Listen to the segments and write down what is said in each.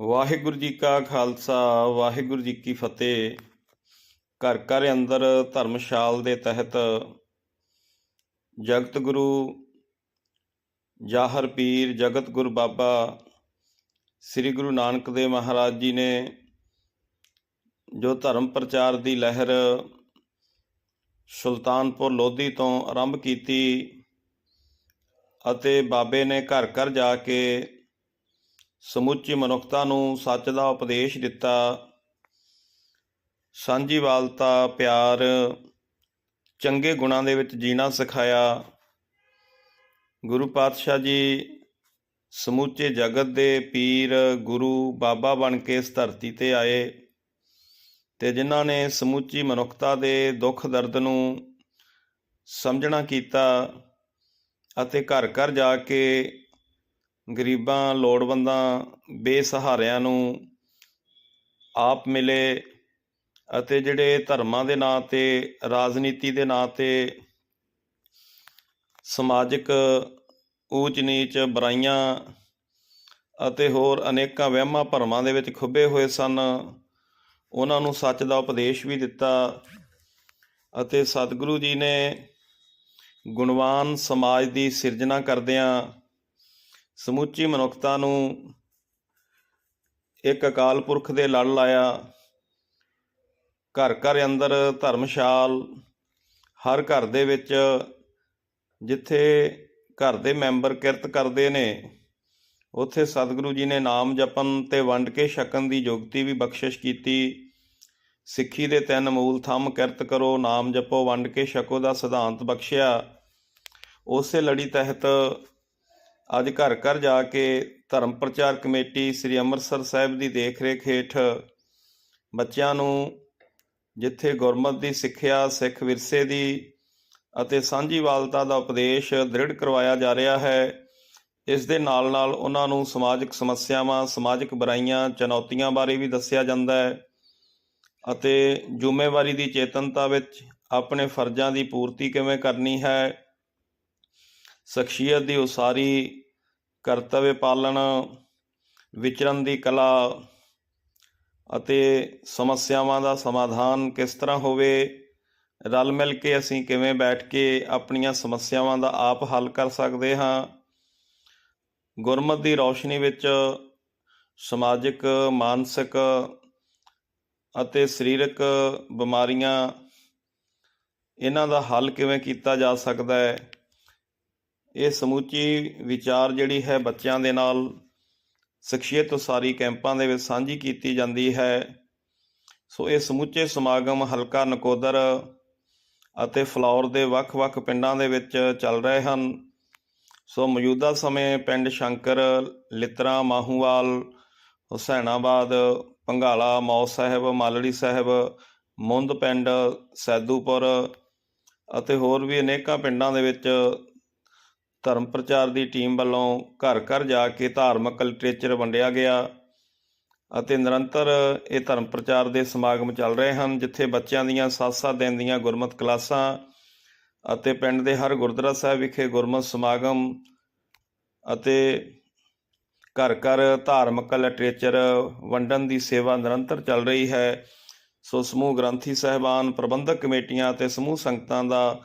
ਵਾਹਿਗੁਰੂ ਜੀ ਕਾ ਖਾਲਸਾ, ਵਾਹਿਗੁਰੂ ਜੀ ਕੀ ਫਤਿਹ। ਘਰ ਘਰ ਅੰਦਰ ਧਰਮਸ਼ਾਲ ਦੇ ਤਹਿਤ ਜਗਤ ਗੁਰੂ ਜਾਹਰ ਪੀਰ ਜਗਤ ਗੁਰ ਬਾਬਾ ਸ੍ਰੀ ਗੁਰੂ ਨਾਨਕ ਦੇਵ ਮਹਾਰਾਜ ਜੀ ਨੇ ਜੋ ਧਰਮ ਪ੍ਰਚਾਰ ਦੀ ਲਹਿਰ ਸੁਲਤਾਨਪੁਰ ਲੋਧੀ ਤੋਂ ਆਰੰਭ ਕੀਤੀ ਅਤੇ ਬਾਬੇ ਨੇ ਘਰ ਘਰ ਜਾ ਕੇ ਸਮੁੱਚੀ ਮਨੁੱਖਤਾ ਨੂੰ ਸੱਚ ਦਾ ਉਪਦੇਸ਼ ਦਿੱਤਾ। ਸਾਂਝੀਵਾਲਤਾ ਪਿਆਰ, ਚੰਗੇ ਗੁਣਾਂ ਦੇ ਵਿੱਚ ਜੀਣਾ ਸਿਖਾਇਆ। ਗੁਰੂ ਪਾਤਸ਼ਾਹ ਜੀ ਸਮੁੱਚੇ ਜਗਤ ਦੇ ਪੀਰ, ਗੁਰੂ, ਬਾਬਾ ਬਣ ਕੇ ਇਸ ਧਰਤੀ ਤੇ ਆਏ ਤੇ ਜਿਨ੍ਹਾਂ ਨੇ ਸਮੁੱਚੀ ਮਨੁੱਖਤਾ ਦੇ ਦੁੱਖ ਦਰਦ ਨੂੰ ਸਮਝਣਾ ਕੀਤਾ ਅਤੇ ਘਰ ਘਰ ਜਾ ਕੇ ਗਰੀਬਾਂ, ਲੋੜਵੰਦਾਂ, ਬੇਸਹਾਰਿਆਂ ਨੂੰ ਆਪ ਮਿਲੇ ਅਤੇ ਜਿਹੜੇ ਧਰਮਾਂ ਦੇ ਨਾਂ ਤੇ, ਰਾਜਨੀਤੀ ਦੇ ਨਾਂ ਤੇ ਸਮਾਜਿਕ ਊਚ ਨੀਚ ਬੁਰਾਈਆਂ ਅਤੇ ਹੋਰ ਅਨੇਕਾਂ ਵਹਿਮਾਂ ਭਰਮਾਂ ਦੇ ਵਿੱਚ ਖੁੱਬੇ ਹੋਏ ਸਨ, ਉਹਨਾਂ ਨੂੰ ਸੱਚ ਦਾ ਉਪਦੇਸ਼ ਵੀ ਦਿੱਤਾ ਅਤੇ ਸਤਿਗੁਰੂ ਜੀ ਨੇ ਗੁਣਵਾਨ ਸਮਾਜ ਦੀ ਸਿਰਜਣਾ ਕਰਦਿਆਂ ਸਮੁੱਚੀ ਮਨੁੱਖਤਾ ਨੂੰ ਇੱਕ ਅਕਾਲ ਪੁਰਖ ਦੇ ਲੜ ਲਾਇਆ, ਘਰ ਘਰ ਅੰਦਰ ਧਰਮਸ਼ਾਲ, ਹਰ ਘਰ ਦੇ ਵਿੱਚ ਜਿੱਥੇ ਘਰ ਦੇ ਮੈਂਬਰ ਕਿਰਤ ਕਰਦੇ ਨੇ, ਉੱਥੇ ਸਤਿਗੁਰੂ ਜੀ ਨੇ ਨਾਮ ਜਪਣ ਤੇ ਵੰਡ ਕੇ ਛਕਣ ਦੀ ਯੁਗਤੀ ਵੀ ਬਖਸ਼ਿਸ਼ ਕੀਤੀ। ਸਿੱਖੀ ਦੇ ਤਿੰਨ ਮੂਲ ਥੰਮ ਕਿਰਤ ਕਰੋ, ਨਾਮ ਜਪੋ, ਵੰਡ ਕੇ ਛਕੋ ਦਾ ਸਿਧਾਂਤ ਬਖਸ਼ਿਆ। ਉਸੇ ਲੜੀ ਤਹਿਤ ਅੱਜ ਘਰ ਘਰ ਜਾ ਕੇ ਧਰਮ ਪ੍ਰਚਾਰ ਕਮੇਟੀ ਸ੍ਰੀ ਅੰਮ੍ਰਿਤਸਰ ਸਾਹਿਬ ਦੀ ਦੇਖਰੇਖ ਹੇਠ ਬੱਚਿਆਂ ਨੂੰ ਜਿੱਥੇ ਗੁਰਮਤ ਦੀ ਸਿੱਖਿਆ, ਸਿੱਖ ਵਿਰਸੇ ਦੀ ਅਤੇ ਸਾਂਝੀਵਾਲਤਾ ਦਾ ਉਪਦੇਸ਼ ਦ੍ਰਿੜ ਕਰਵਾਇਆ ਜਾ ਰਿਹਾ ਹੈ, ਇਸ ਦੇ ਨਾਲ ਨਾਲ ਉਹਨਾਂ ਨੂੰ ਸਮਾਜਿਕ ਸਮੱਸਿਆਵਾਂ, ਸਮਾਜਿਕ ਬੁਰਾਈਆਂ, ਚੁਣੌਤੀਆਂ ਬਾਰੇ ਵੀ ਦੱਸਿਆ ਜਾਂਦਾ ਹੈ ਅਤੇ ਜ਼ਿੰਮੇਵਾਰੀ ਦੀ ਚੇਤਨਤਾ ਵਿੱਚ ਆਪਣੇ ਫਰਜ਼ਾਂ ਦੀ ਪੂਰਤੀ ਕਿਵੇਂ ਕਰਨੀ ਹੈ ਸ਼ਖਸੀਅਤ ਦੀ ਉਸਾਰੀ ਕਰਤਵ ਪਾਲਣ, ਵਿਚਰਨ ਦੀ ਕਲਾ ਅਤੇ ਸਮੱਸਿਆਵਾਂ ਦਾ ਸਮਾਧਾਨ ਕਿਸ ਤਰ੍ਹਾਂ ਹੋਵੇ, ਰਲ ਮਿਲ ਕੇ ਅਸੀਂ ਕਿਵੇਂ ਬੈਠ ਕੇ ਆਪਣੀਆਂ ਸਮੱਸਿਆਵਾਂ ਦਾ ਆਪ ਹੱਲ ਕਰ ਸਕਦੇ ਹਾਂ। ਗੁਰਮਤ ਦੀ ਰੌਸ਼ਨੀ ਵਿੱਚ ਸਮਾਜਿਕ, ਮਾਨਸਿਕ ਅਤੇ ਸਰੀਰਕ ਬਿਮਾਰੀਆਂ, ਇਹਨਾਂ ਦਾ ਹੱਲ ਕਿਵੇਂ ਕੀਤਾ ਜਾ ਸਕਦਾ ਹੈ? ਇਹ ਸਮੁੱਚੀ ਵਿਚਾਰ ਜਿਹੜੀ ਹੈ ਬੱਚਿਆਂ ਦੇ ਨਾਲ ਸ਼ਖਸੀਅਤ ਉਸਾਰੀ ਕੈਂਪਾਂ ਦੇ ਵਿੱਚ ਸਾਂਝੀ ਕੀਤੀ ਜਾਂਦੀ ਹੈ। ਸੋ ਇਹ ਸਮੁੱਚੇ ਸਮਾਗਮ ਹਲਕਾ ਨਕੋਦਰ ਅਤੇ ਫਲੌਰ ਦੇ ਵੱਖ-ਵੱਖ ਪਿੰਡਾਂ ਦੇ ਵਿੱਚ ਚੱਲ ਰਹੇ ਹਨ। ਸੋ ਮੌਜੂਦਾ ਸਮੇਂ ਪਿੰਡ ਸ਼ੰਕਰ, ਲਿਤਰਾ, ਮਾਹੂਵਾਲ, ਹੁਸੈਨਾਬਾਦ ਪੰਘਾਲਾ ਮੌ ਸਾਹਿਬ, ਮਾਲੜੀ ਸਾਹਿਬ, ਮੁੰਦ ਪਿੰਡ, ਸੈਦੂਪੁਰ ਅਤੇ ਹੋਰ ਵੀ ਅਨੇਕਾਂ ਪਿੰਡਾਂ ਦੇ ਵਿੱਚ ਧਰਮ ਪ੍ਰਚਾਰ ਦੀ ਟੀਮ ਵੱਲੋਂ ਘਰ ਘਰ ਜਾ ਕੇ ਧਾਰਮਿਕ ਲਿਟਰੇਚਰ ਵੰਡਿਆ ਗਿਆ ਅਤੇ ਨਿਰੰਤਰ ਇਹ ਧਰਮ ਪ੍ਰਚਾਰ ਦੇ ਸਮਾਗਮ ਚੱਲ ਰਹੇ ਹਨ, ਜਿੱਥੇ ਬੱਚਿਆਂ ਦੀਆਂ 7-7 ਦਿਨ ਦੀਆਂ ਗੁਰਮਤ ਕਲਾਸਾਂ ਅਤੇ ਪਿੰਡ ਦੇ ਹਰ ਗੁਰਦੁਆਰਾ ਸਾਹਿਬ ਵਿਖੇ ਗੁਰਮਤ ਸਮਾਗਮ ਅਤੇ ਘਰ ਘਰ ਧਾਰਮਿਕ ਲਿਟਰੇਚਰ ਵੰਡਣ ਦੀ ਸੇਵਾ ਨਿਰੰਤਰ ਚੱਲ ਰਹੀ ਹੈ। ਸੋ ਸਮੂਹ ਗ੍ਰੰਥੀ ਸਹਿਬਾਨ, ਪ੍ਰਬੰਧਕ ਕਮੇਟੀਆਂ ਅਤੇ ਸਮੂਹ ਸੰਗਤਾਂ ਦਾ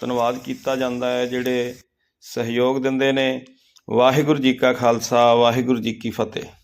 ਧੰਨਵਾਦ ਕੀਤਾ ਜਾਂਦਾ ਹੈ, ਜਿਹੜੇ ਸਹਿਯੋਗ ਦਿੰਦੇ ਨੇ। ਵਾਹਿਗੁਰੂ ਜੀ ਕਾ ਖਾਲਸਾ ਵਾਹਿਗੁਰੂ ਜੀ ਕੀ ਫਤਿਹ।